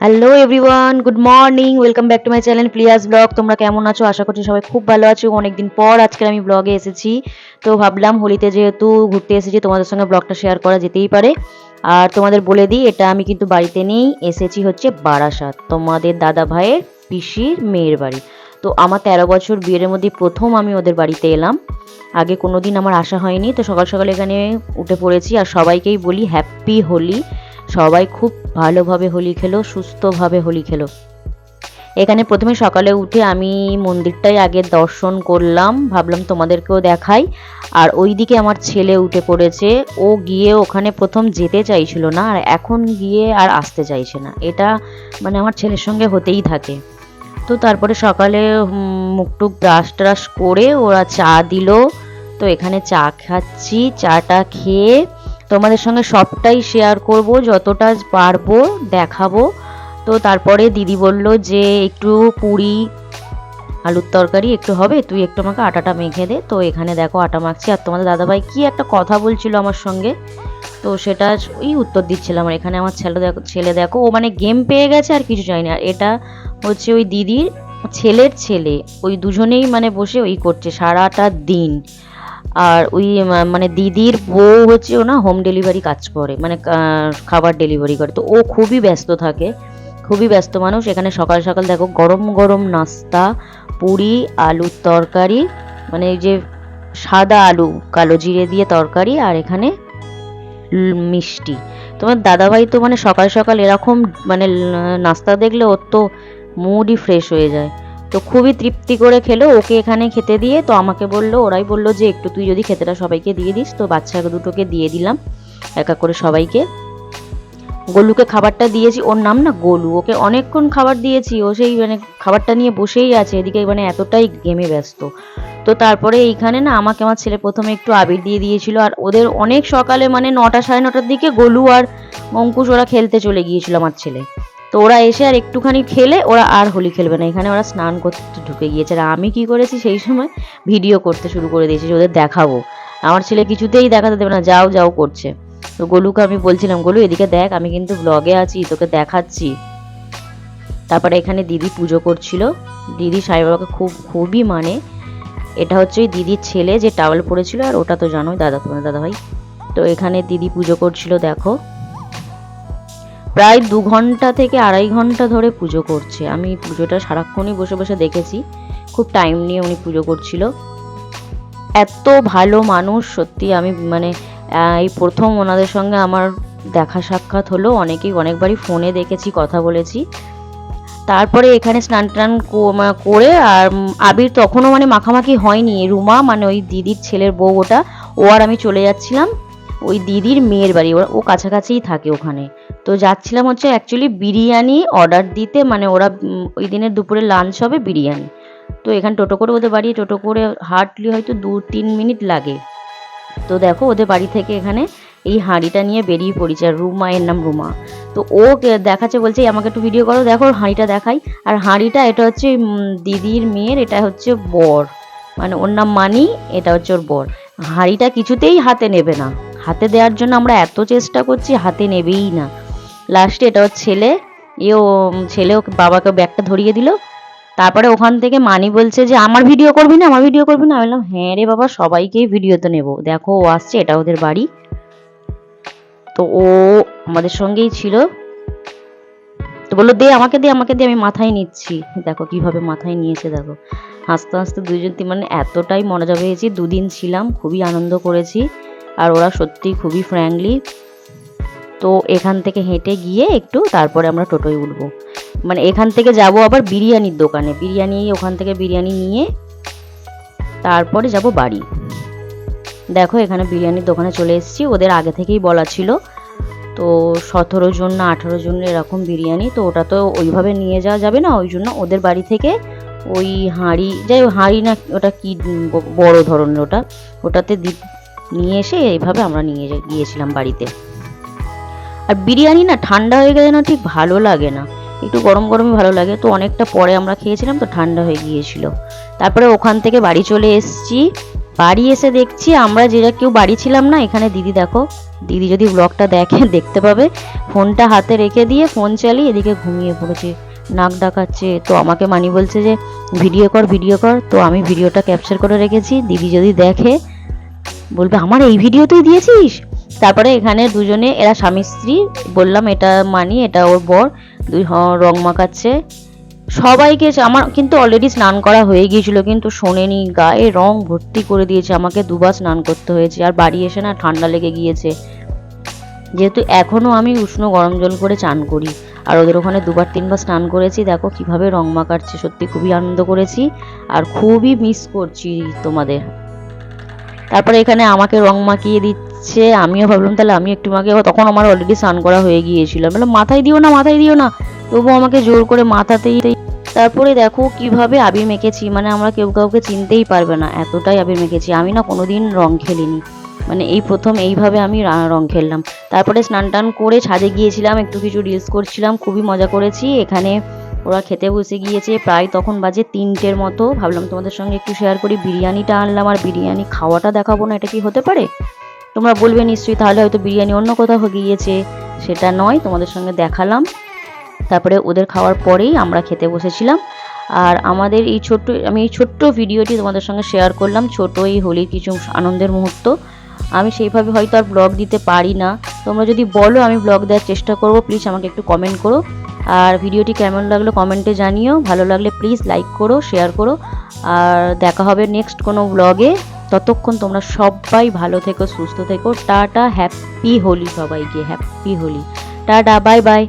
Hello everyone good morning welcome back to my channel please blog তোমরা কেমন আছো? আশা করছি সবাই খুব ভালো আছো। অনেকদিন পর আজকে আমি ব্লগে এসেছি। তো ভাবলাম হোলিতে যেহেতু ঘুরতে এসেছি, তোমাদের সঙ্গে ব্লগটা শেয়ার করা যেতেই পারে। আর তোমাদের বলে দিই, এটা আমি কিন্তু বাড়িতে নেই এসেছি হচ্ছে বারাসাত, তোমাদের দাদা ভাইয়ের পিসির মেয়ের বাড়ি। তো আমার তেরো বছর বিয়ের মধ্যে প্রথম আমি ওদের বাড়িতে এলাম। আগে কোনো দিন আমার আসা হয়নি। তো সকাল সকাল এখানে উঠে পড়েছি। আর সবাইকেই বলি হ্যাপি হোলি সবাই খুব ভালোভাবে হোলি খেলো, সুস্থভাবে হোলি খেলো। এখানে প্রথমে সকালে উঠে আমি মন্দিরটাই আগে দর্শন করলাম, ভাবলাম তোমাদেরকেও দেখাই। আর ওইদিকে আমার ছেলে উঠে পড়েছে, ও গিয়ে ওখানে প্রথম যেতে চাইছিল না, আর এখন গিয়ে আর আসতে চাইছে না। এটা মানে আমার ছেলের সঙ্গে হতেই থাকে। তো তারপরে সকালে মুখটুক ব্রাশ ট্রাশ করে ওরা চা দিল। তো এখানে চা খাচ্ছি, চাটা খেয়ে তোমাদের সঙ্গে সবটাই শেয়ার করব, যতটা পারব দেখাবো। তো তারপরে দিদি বলল যে, একটু পুরি, আলুর তরকারি একটু হবে, তুই একটু আমাকে আটাটা মেখে দে। তো এখানে দেখো আটা মাখছি, আর তোমাদের দাদাভাই কি একটা কথা বলছিল আমার সঙ্গে। তো সেটা ওই উত্তর দিচ্ছিলাম, আর এখানে আমার ছেলে দেখো ছেলে দেখো, ও মানে গেম পেয়ে গেছে আর কিছু চাই না আর এটা হচ্ছে ওই দিদির ছেলের ছেলে, ওই দুজনেই মানে বসে ওই করছে সারাটা দিন। আর ওই মানে দিদির বউ হচ্ছে ও না হোম ডেলিভারি কাজ করে মানে খাবার ডেলিভারি করে। তো ও খুবই ব্যস্ত থাকে, খুবই ব্যস্ত মানুষ। এখানে সকাল সকাল দেখো, গরম গরম নাস্তা, পুরি, আলুর তরকারি মানে এই যে সাদা আলু, কালো জিরে দিয়ে তরকারি আর এখানে মিষ্টি। তোমার দাদাভাই তো মানে সকাল সকাল এরকম মানে নাস্তা দেখলে ওর তো মুডই ফ্রেশ হয়ে যায়। তো খুবই তৃপ্তি করে খেলো, ওকে এখানে খেতে দিয়ে তো আমাকে বলল, ওরাই বলল যে একটু তুই যদি খেতেটা সবাইকে দিয়ে দিস, তো বাচ্চা দুটোকে দিয়ে দিলাম, একা করে সবাইকে। গোলুকে খাবারটা দিয়েছি, ওর নাম না গোলু, ওকে অনেকক্ষণ খাবার দিয়েছি, ও সেই মানে খাবারটা নিয়ে বসেই আছে, এদিকে মানে এতটাই গেমে ব্যস্ত। তো তারপরে এইখানে না আমাকে আমার ছেলে প্রথমে একটু আবির দিয়ে দিয়েছিল, আর ওদের অনেক সকালে মানে নটা সাড়ে নটার দিকে গোলু আর অঙ্কুশ ওরা খেলতে চলে গিয়েছিল আমার ছেলে। তো ওরা এসে আর একটুখানি খেলে, ওরা আর হোলি খেলবে না। এখানে ওরা স্নান করতে ঢুকে গিয়েছে। আর আমি কি করেছি, সেই সময় ভিডিও করতে শুরু করে দিয়েছি ওদের দেখাবো। আমার ছেলে কিছুতেই দেখাতে দেবে না, যাও যাও করছে। তো গোলুকে আমি বলছিলাম, গোলু, এদিকে দেখ, আমি কিন্তু ব্লগে আছি, তোকে দেখাচ্ছি। তারপরে এখানে দিদি পুজো করছিল। দিদি সাই বাবাকে খুব, খুবই মানে। এটা হচ্ছে ওই দিদির ছেলে যে টাওয়েল পরেছিল, আর ওটা তো জানোই দাদা, তোমার দাদা ভাই তো এখানে দিদি পুজো করছিল, দেখো। প্রায় দু ঘণ্টা থেকে আড়াই ঘণ্টা ধরে পুজো করছে। আমি পুজোটা সারাক্ষণই বসে বসে দেখেছি। খুব টাইম নিয়ে উনি পুজো করছিল। এত ভালো মানুষ, সত্যি আমি মানে এই প্রথম ওনাদের সঙ্গে আমার দেখা সাক্ষাৎ হলো। অনেকেই অনেকবারই ফোনে দেখেছি, কথা বলেছি। তারপরে এখানে স্নান টান করে আর আবির তখনও মানে মাখামাখি হয়নি। রুমা মানে ওই দিদির ছেলের বউ ওটা, ও আর আমি চলে যাচ্ছিলাম। ওই দিদির মেয়ের বাড়ি ও কাছাকাছিই থাকে ওখানে। তো যাচ্ছিলাম হচ্ছে অ্যাকচুয়ালি বিরিয়ানি অর্ডার দিতে মানে ওরা ওই দিনের দুপুরে লাঞ্চ হবে বিরিয়ানি। তো এখানে টোটো করে ওদের বাড়ি, টোটো করে হার্টলি হয়তো দু তিন মিনিট লাগে। তো দেখো ওদের বাড়ি থেকে এখানে এই হাঁড়িটা নিয়ে বেরিয়ে পড়েছে, আর রুমা, এর নাম রুমা। তো ও দেখাচ্ছে বলছে, "এই আমাকে একটু ভিডিও করো, দেখো হাঁড়িটা দেখাই। আর হাঁড়িটা, এটা হচ্ছে দিদির মেয়ের, এটা হচ্ছে বর। মানে ওর নাম মানি, এটা হচ্ছে ওর বর। হাঁড়িটা কিছুতেই হাতে নেবে না। হাতে দেওয়ার জন্য আমরা এত চেষ্টা করছি, হাতে নেবেই না। লাস্টে এটা ওর ছেলে এও ছেলে ওকে, বাবাকে ব্যাগটা ধরিয়ে দিল। তারপরে ওখান থেকে মানি বলছে যে, আমার ভিডিও করবি না? আমার ভিডিও করবি না? আমি বললাম হ্যাঁ রে বাবা সবাইকেই ভিডিওতে নেব। দেখো, ও আসছে, এটা ওদের বাড়ি। তো ও আমাদের সঙ্গেই ছিল। তো বলল, দে, আমাকে দে আমাকে দে, আমি মাথায় নিচ্ছি। দেখো, কীভাবে মাথায় নিয়েছে, দেখো। হাসতে হাসতে দুজন মানে এতটাই মজা পেয়েছি। দুদিন ছিলাম, খুবই আনন্দ করেছি। আর ওরা সত্যি খুবই ফ্র্যাঙ্কলি তো এখান থেকে হেঁটে গিয়ে একটু তারপরে আমরা টোটোয় উঠবো। মানে এখান থেকে যাব আবার বিরিয়ানির দোকানে। বিরিয়ানি, ওখান থেকে বিরিয়ানি নিয়ে তারপরে যাব বাড়ি। দেখো, এখানে বিরিয়ানির দোকানে চলে এসেছি। ওদের আগে থেকেই বলা ছিল। তো সতেরো জন না আঠেরো জন এরকম বিরিয়ানি, তো ওটা তো ওইভাবে নিয়ে যাওয়া যাবে না। ওই জন্য ওদের বাড়ি থেকে ওই হাঁড়ি, যাই হাঁড়ি না, ওটা কি বড় ধরনের ওটা? ওটাতে নিয়ে এসে এইভাবে আমরা নিয়ে গিয়েছিলাম বাড়িতে। আর বিরিয়ানি না ঠান্ডা হয়ে গেলে না ঠিক ভালো লাগে না। একটু গরম গরমই ভালো লাগে। তো অনেকটা পরে আমরা খেয়েছিলাম, তো ঠান্ডা হয়ে গিয়েছিল। তারপরে ওখান থেকে বাড়ি চলে এসেছি। বাড়ি এসে দেখছি আমরা যেটা কেউ বাড়ি ছিলাম না, এখানে দিদি দেখো। দিদি যদি ব্লগটা দেখে, দেখতে পাবে। ফোনটা হাতে রেখে দিয়ে ফোন চালিয়ে এদিকে ঘুমিয়ে পড়েছে, নাক ডাকাচ্ছে। তো আমাকে মানি বলছে যে, ভিডিও কর ভিডিও কর। তো আমি ভিডিওটা ক্যাপচার করে রেখেছি। দিদি যদি দেখে, বলবে, আমার এই ভিডিও তুই দিয়েছিস? তারপরে এখানে দুজনে, এরা স্বামী স্ত্রী, বললাম এটা মানি, এটা ওর বর, দুই রং মাখাচ্ছে। সবাইকে আমার কিন্তু অলরেডি স্নান করা হয়ে গিয়েছিল, কিন্তু শোনেনি, গায়ে রং ভর্তি করে দিয়েছে, আমাকে দুবার স্নান করতে হয়েছে, আর বাড়ি এসে না ঠান্ডা লেগে গিয়েছে। যেহেতু এখনও আমি উষ্ণ গরম জল করে চান করি, আর ওদের ওখানে দুবার তিনবার স্নান করেছি, দেখো কীভাবে রং মাখাচ্ছে, সত্যি খুবই আনন্দ করেছি, আর খুবই মিস করছি তোমাদের। তারপরে এখানে আমাকে রং মাখিয়ে দিচ্ছে আমিও ভাবলাম, তাহলে আমি একটু মাখিয়ে তখন আমার অলরেডি স্নান করা হয়ে গিয়েছিল। বললাম, মাথায় দিও না, মাথায় দিও না। তবুও আমাকে জোর করে মাথাতেই তারপরে দেখো কীভাবে আবির মেখেছি মানে আমরা কেউ কাউকে চিনতেই পারবে না, এতটাই আবির মেখেছি। আমি না কোনোদিন রং খেলিনি। মানে এই প্রথম এইভাবে আমি রং খেললাম। তারপরে স্নান টান করে ছাদে গিয়েছিলাম, একটু কিছু রিলস করছিলাম, খুবই মজা করেছি। এখানে ওরা খেতে বসে গিয়েছে, প্রায় তখন বাজে তিনটের মতো। ভাবলাম তোমাদের সঙ্গে একটু শেয়ার করি। বিরিয়ানিটা আনলাম, আর বিরিয়ানি খাওয়াটা দেখাবো না, এটা কি হতে পারে? তোমরা বলবে নিশ্চয়ই, তাহলে হয়তো বিরিয়ানি অন্য কোথাও গিয়েছে। সেটা নয়, তোমাদের সঙ্গে দেখালাম। তারপরে ওদের খাওয়ার পরেই আমরা খেতে বসেছিলাম। আর আমাদের এই ছোট্ট, আমি এই ছোট্ট ভিডিওটি তোমাদের সঙ্গে শেয়ার করলাম, ছোট এই হোলির কিছু আনন্দের মুহূর্ত। আমি সেইভাবে হয়তো আর ব্লগ দিতে পারি না। তোমরা যদি বলো, আমি ব্লগ দেওয়ার চেষ্টা করব প্লিজ আমাকে একটু কমেন্ট করো। আর ভিডিওটি কেমন লাগল কমেন্টে জানিও। ভালো লাগলে প্লিজ লাইক করো শেয়ার করো। আর দেখা হবে নেক্সট কোনো ব্লগে ততক্ষণ তোমরা সবাই ভালো থেকো, সুস্থ থেকো। টাটা হ্যাপি হোলি সবাইকে happy Holi. Tata bye bye